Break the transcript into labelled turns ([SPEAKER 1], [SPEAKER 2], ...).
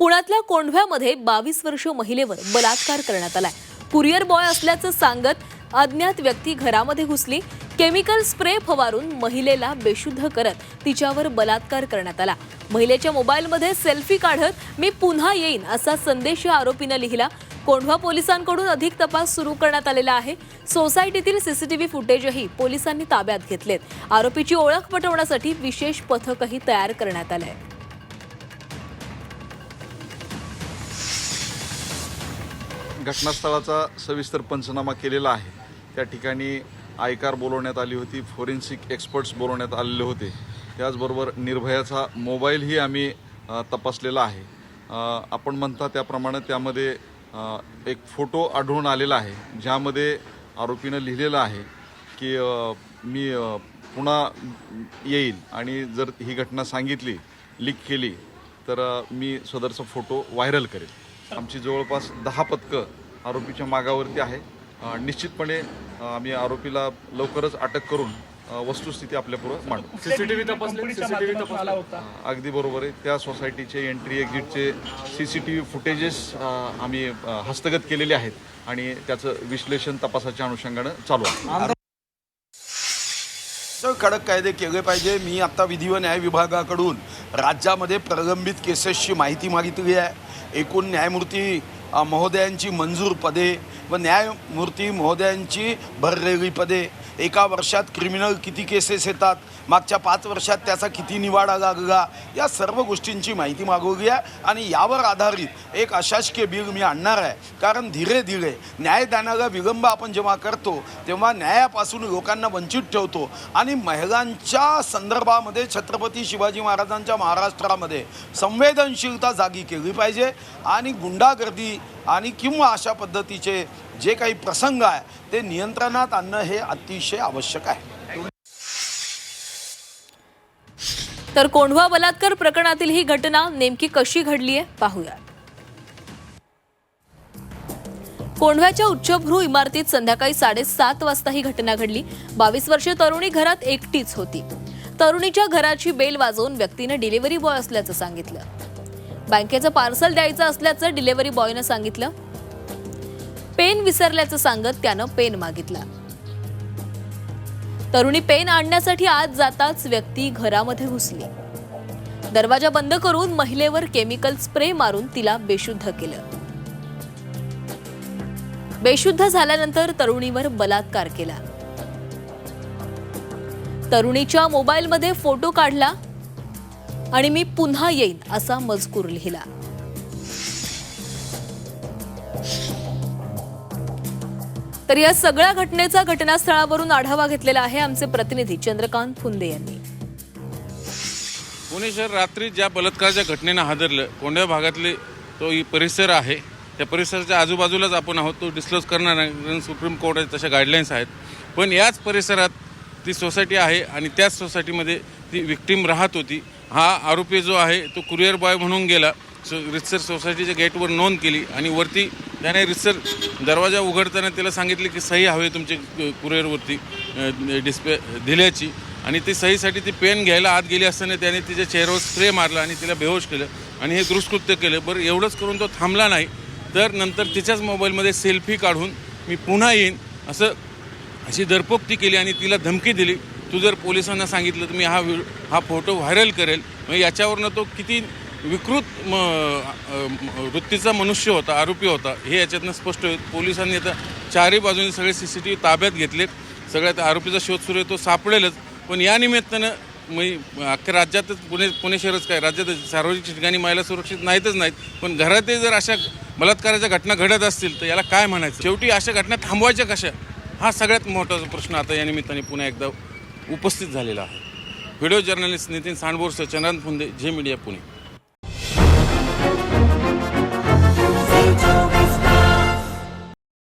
[SPEAKER 1] पुण्यातल्या कोंढव्यामध्ये बावीस वर्ष महिलेवर बलात्कार करण्यात आलाय. कुरिअर बॉय असल्याचं सांगत अज्ञात व्यक्ती घरामध्ये घुसली. केमिकल स्प्रे फवारून महिलेला बेशुद्ध करत तिच्यावर बलात्कार करण्यात आला. महिलेच्या मोबाईलमध्ये सेल्फी काढत मी पुन्हा येईन असा संदेश या आरोपीनं लिहिला. कोंढवा पोलिसांकडून अधिक तपास सुरू करण्यात आलेला आहे. सोसायटीतील सीसीटीव्ही फुटेजही पोलिसांनी ताब्यात घेतलेत. आरोपीची ओळख पटवण्यासाठी विशेष पथकही तयार करण्यात आलंय.
[SPEAKER 2] घटनास्थळाचा सविस्तर पंचनामा केलेला आहे. त्या ठिकाणी आयकार बोलवण्यात आली होती फोरेन्सिक एक्सपर्ट्स बोलवण्यात आलेले होते. त्याचबरोबर निर्भयाचा मोबाईलही आम्ही तपासलेला आहे. आपण म्हणता त्याप्रमाणे त्यामध्ये एक फोटो आढळून आलेला आहे ज्यामध्ये आरोपीनं लिहिलेलं आहे की मी पुन्हा येईल आणि जर ही घटना सांगितली लीक केली तर मी सदरचा फोटो व्हायरल करेल. आमची जवळपास दहा पथकं आरोपीच्या मागावरती आहे. निश्चितपणे आम्ही आरोपीला लवकरच अटक करून वस्तुस्थिती आपल्यापुढं मांडू.
[SPEAKER 3] सीसीटीव्ही तपासले सीसीटीव्ही
[SPEAKER 2] अगदी बरोबर आहे. त्या सोसायटीचे entry एक्झिटचे C C T V footages आम्ही हस्तगत केलेले आहेत आणि त्याचं विश्लेषण तपासाच्या अनुषंगानं चालू आहे.
[SPEAKER 4] तर कडक कायदे केले पाहिजे. मी आता विधी व न्याय विभागाकडून राज्यामध्ये प्रलंबित केसेसची माहिती मागितली आहे. एकूण न्यायमूर्ती महोदयांची मंजूर पदे व न्यायमूर्ती महोदयांची भरलेली पदे. एका वर्षात क्रिमिनल किती केसेस येतात? मागच्या पाच वर्षात त्याचा किती निवाडा लागला या सर्व गोष्टींची माहिती मागवूया आहे आणि यावर आधारित एक अशासकीय बिल मी आणणार आहे. कारण धीरे धीरे न्यायदानाला विलंब आपण जेव्हा करतो तेव्हा न्यायापासून लोकांना वंचित ठेवतो. आणि महिलांच्या संदर्भामध्ये छत्रपती शिवाजी महाराजांच्या महाराष्ट्रामध्ये संवेदनशीलता जागी केली पाहिजे आणि गुंडागर्दी आणि किंवा अशा पद्धतीचे जे काही प्रसंग आहे ते नियंत्रणात आणणं हे अतिशय आवश्यक आहे.
[SPEAKER 1] तर कोंढवा बलात्कार प्रकरणातील ही घटना नेमकी कशी घडली आहे पाहूया कोंढव्याच्या उच्चभ्रू इमारतीत संध्याकाळी साडेसात वाजता ही घटना घडली. बावीस वर्षीय तरुणी घरात एकटीच होती. तरुणीच्या घराची बेल वाजवून व्यक्तीने डिलिव्हरी बॉय असल्याचं सांगितलं. बँकेचं पार्सल द्यायचं असल्याचं डिलिव्हरी बॉयनं सांगितलं. पेन विसरल्याचं सांगत त्यानं पेन मागितला. तरुणी पेन आणण्यासाठी आत जाताच व्यक्ती घरामध्ये घुसली. दरवाजा बंद करून महिलेवर केमिकल स्प्रे मारून तिला बेशुद्ध केलं. बेशुद्ध झाल्यानंतर तरुणीवर बलात्कार केला. तरुणीच्या मोबाईलमध्ये फोटो काढला आणि मी पुन्हा येईन असा मजकूर लिहिला. तर या सगळ्या घटनेचा घटनास्थळावरून आढावा घेतलेला आहे आमचे प्रतिनिधी चंद्रकांत फुंदे यांनी.
[SPEAKER 5] पुणे शहर रात्री ज्या बलात्काराच्या घटनेनं हादरलं कोंढ्या भागातले तो ही परिसर आहे. त्या परिसराच्या आजूबाजूलाच आपण आहोत तो डिस्क्लोज करणार नाही सुप्रीम कोर्टाच्या तशा गाईडलाईन्स आहेत. पण याच परिसरात ती सोसायटी आहे आणि त्याच सोसायटीमध्ये ती विक्टीम राहत होती. हा आरोपी जो आहे तो कुरिअर बॉय म्हणून गेला. सो रितसर सोसायटीच्या गेटवर नोंद केली आणि वरती त्याने रिसर दरवाजा उघडताना त्याला सांगितले की सही हवे तुमचे कुरिअरवरती डिस्प्ले दिल्याची. आणि ती सहीसाठी ती पेन घ्यायला आत गेली असताना त्याने तिच्या चेहऱ्यावर स्प्रे मारला आणि तिला बेहोश केलं आणि हे दुष्कृत्य केलं. बरं एवढंच करून तो थांबला नाही. तर नंतर तिच्याच मोबाईलमध्ये सेल्फी काढून मी पुन्हा येईन असं अशी दरपोक्ती केली आणि तिला धमकी दिली. तू जर पोलिसांना सांगितलं तर मी हा हा फोटो व्हायरल करेल. मग याच्यावरनं तो किती विकृत म वृत्तीचा मनुष्य होता आरोपी होता हे याच्यातनं स्पष्ट होईल. पोलिसांनी आता चारही बाजूने सगळे सी सी टी व्ही ताब्यात घेतले सगळ्यात आरोपीचा शोध सुरू आहे तो सापडेलच. पण या निमित्तानं मी अख्ख्या राज्यातच पुणे पुणे शहरच काय राज्यात सार्वजनिक ठिकाणी महिला सुरक्षित नाहीतच नाहीत. पण घरातही जर अशा बलात्काराच्या घटना घडत असतील तर याला काय म्हणायचं? शेवटी अशा घटना थांबवायच्या कशा? हा सगळ्यात महत्त्वाचा प्रश्न आता या निमित्ताने पुन्हा एकदा उपस्थित झालेला आहे. व्हिडिओ जर्नलिस्ट नितीन सांडबोरसह चंद्रांत फुंदे झे मीडिया पुणे.